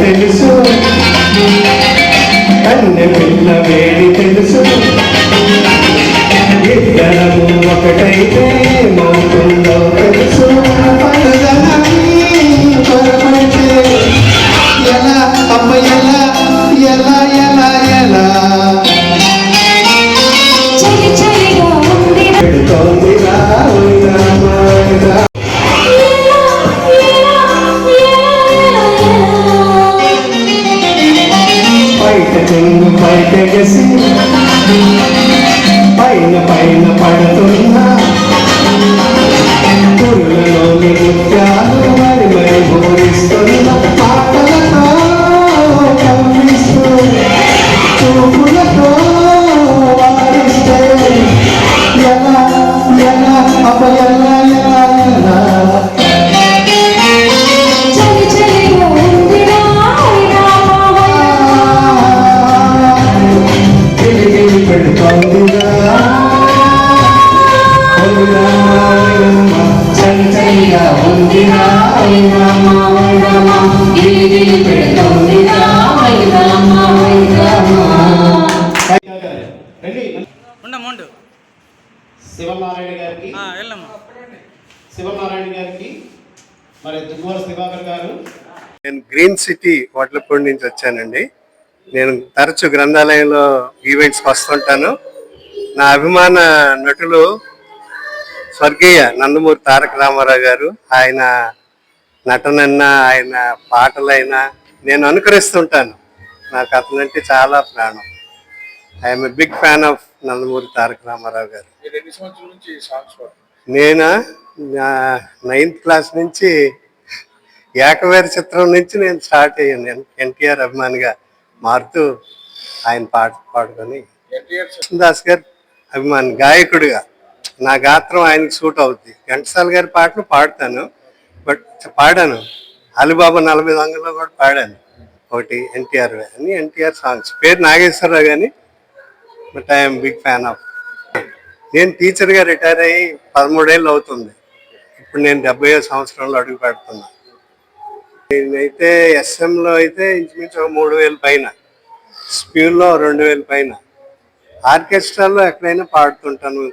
తెలుసు. కన్నె పిల్లవే బయట చెంగు బయట శివనారాయణ గారికి. వెళ్ళమ్మా. శివనారాయణ గారికి. మరి దువ్వూర దివాకర్ గారు. నేను గ్రీన్ సిటీ వడ్లపూడి నుంచి వచ్చానండి. నేను తరచు గ్రంథాలయంలో ఈవెంట్స్కి వస్తుంటాను. నా అభిమాన నటులు స్వర్గీయ నందమూరి తారక రామారావు గారు ఆయన నటనన్నా ఆయన పాటలైనా నేను అనుకరిస్తుంటాను. నాకు అతనంటే చాలా ప్రాణం. I'm a big fan of Nandamuri Taraka Ramarao garu. నేనా? నైన్త్ క్లాస్ నుంచి ఏకవేర చిత్రం నుంచి నేను స్టార్ట్ అయ్యాను. ఎన్టీఆర్ అభిమానిగా మారుతూ ఆయన పాట పాడుకొని దాస్ గారు అభిమాని గాయకుడిగా. నా గాత్రం ఆయనకి సూట్ అవుద్ది. ఘంటసాల గారి పాటలు పాడతాను. బట్ పాడాను. అలీబాబా నలభై దొంగలో కూడా పాడాను. ఒకటి ఎన్టీఆర్ అని ఎన్టీఆర్ సాంగ్స్. పేరు నాగేశ్వరరావు కానీ but I'm big fan of నేను టీచర్గా రిటైర్ అయ్యి పదమూడేళ్ళు అవుతుంది. ఇప్పుడు నేను డెబ్బై సంవత్సరంలో అడుగు పెడుతున్నా. నేనైతే ఎస్ఎంలో అయితే ఇంచుమించు ఒక మూడు వేల పైన. స్పీడ్లో రెండు వేల పైన. ఆర్కెస్ట్రాలో ఎక్కడైనా పాడుతుంటాను.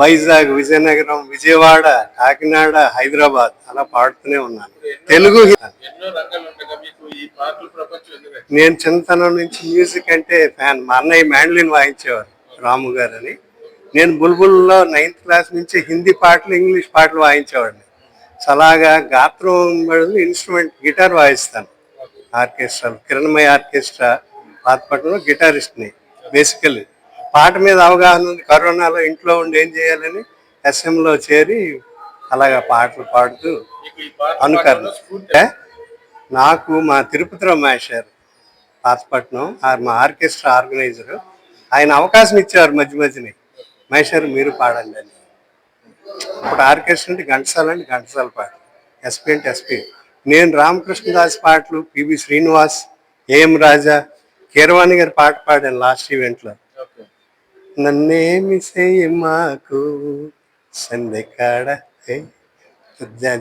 వైజాగ్ విజయనగరం విజయవాడ కాకినాడ హైదరాబాద్ అలా పాడుతూనే ఉన్నాను. తెలుగు నేను చిన్నతనం నుంచి మ్యూజిక్ అంటే ఫ్యాన్. మా అన్నయ్య మ్యాండ్లిన్ వాయించేవారు రాము గారు అని నేను బుల్బుల్లో నైన్త్ క్లాస్ నుంచి హిందీ పాటలు ఇంగ్లీష్ పాటలు వాయించేవాడిని. అలాగా గాత్రం బదులు ఇన్స్ట్రుమెంట్ గిటార్ వాయిస్తాను. ఆర్కెస్ట్రా కిరణమయ ఆర్కెస్ట్రా పాతపట్నంలో గిటారిస్ట్ని బేసికల్లీ. పాట మీద అవగాహన ఉంది. కరోనాలో ఇంట్లో ఉండి ఏం చేయాలని ఎస్ఎంలో చేరి అలాగా పాటలు పాడుతూ అనుకరణ. నాకు మా తిరుపతిరావు మాస్టర్ పాతపట్నం మా ఆర్కెస్ట్రా ఆర్గనైజరు. ఆయన అవకాశం ఇచ్చారు మధ్య మధ్యని. మహేశ్వర్ మీరు పాడండి అని. ఇప్పుడు ఆర్కెస్ట్రా అంటే ఘంటసాల అంటే ఘంటసాల పాట. ఎస్పీ అంటే ఎస్పీ నేను రామకృష్ణదాస్ పాటలు పివి శ్రీనివాస్ ఏఎం రాజా కీరవాణి గారి పాట పాడాను లాస్ట్ ఈవెంట్లో. నన్నేమి చెయ్యి మాకు? సందెకాడ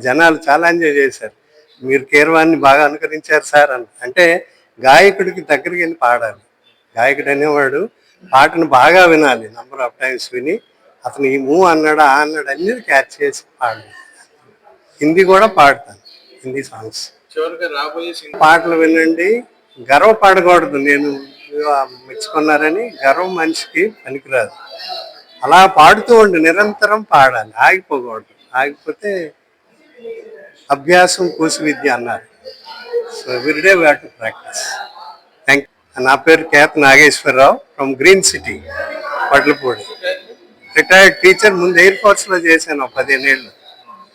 జనాలు చాలా ఎంజాయ్ చేశారు. మీరు కీరవాన్ని బాగా అనుకరించారు సార్ అని అంటే గాయకుడికి దగ్గరికి వెళ్ళి పాడాలి. గాయకుడు అనేవాడు పాటను బాగా వినాలి నంబర్ ఆఫ్ టైమ్స్ విని అతను ఈ మూ అన్నాడు ఆ అన్నాడు అన్ని క్యాచ్ చేసి పాడాలి. హిందీ కూడా పాడతాను హిందీ సాంగ్స్. పాటలు వినండి గర్వపడకూడదు నేను. మెచ్చుకున్నారని గర్వం మనిషికి పనికిరాదు. అలా పాడుతూ ఉండి నిరంతరం పాడాలి. ఆగిపోకూడదు. ఆగిపోతే అభ్యాసం కూసి విద్య అన్నారు. So everyday we to practice thank నా పేరు Keta Nageswararao from green city Patlapudi. Retired teacher ముందు ఎయిర్ ఫోర్స్లో చేశాను పదిహేనేళ్ళు పదిహేను ఏళ్ళు.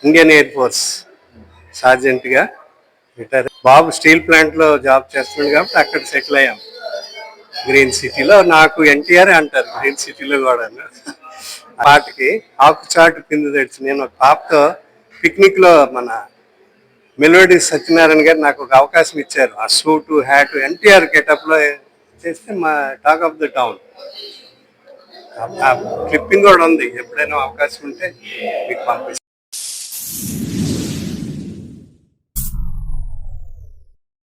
ఇండియన్ ఎయిర్ ఫోర్స్ సార్జెంట్గా రిటైర్ బాబు స్టీల్ ప్లాంట్లో జాబ్ చేస్తున్నాడు కాబట్టి అక్కడ సెటిల్ అయ్యాం. గ్రీన్ సిటీలో నాకు ఎన్టీఆర్ అంటారు గ్రీన్ సిటీలో కూడా పాటకి ఆకు చాటు కింద తెచ్చి నేను ఒక పాపతో పిక్నిక్లో మన మెలోడీ సత్యనారాయణ గారు నాకు ఒక అవకాశం ఇచ్చారు. ఆ సూటు హ్యాట్ ఎన్టీఆర్ గెటప్లో చేస్తే మా talk of the town clipping కూడా ఉంది. ఎప్పుడైనా అవకాశం ఉంటే మీకు పంపిస్తాను.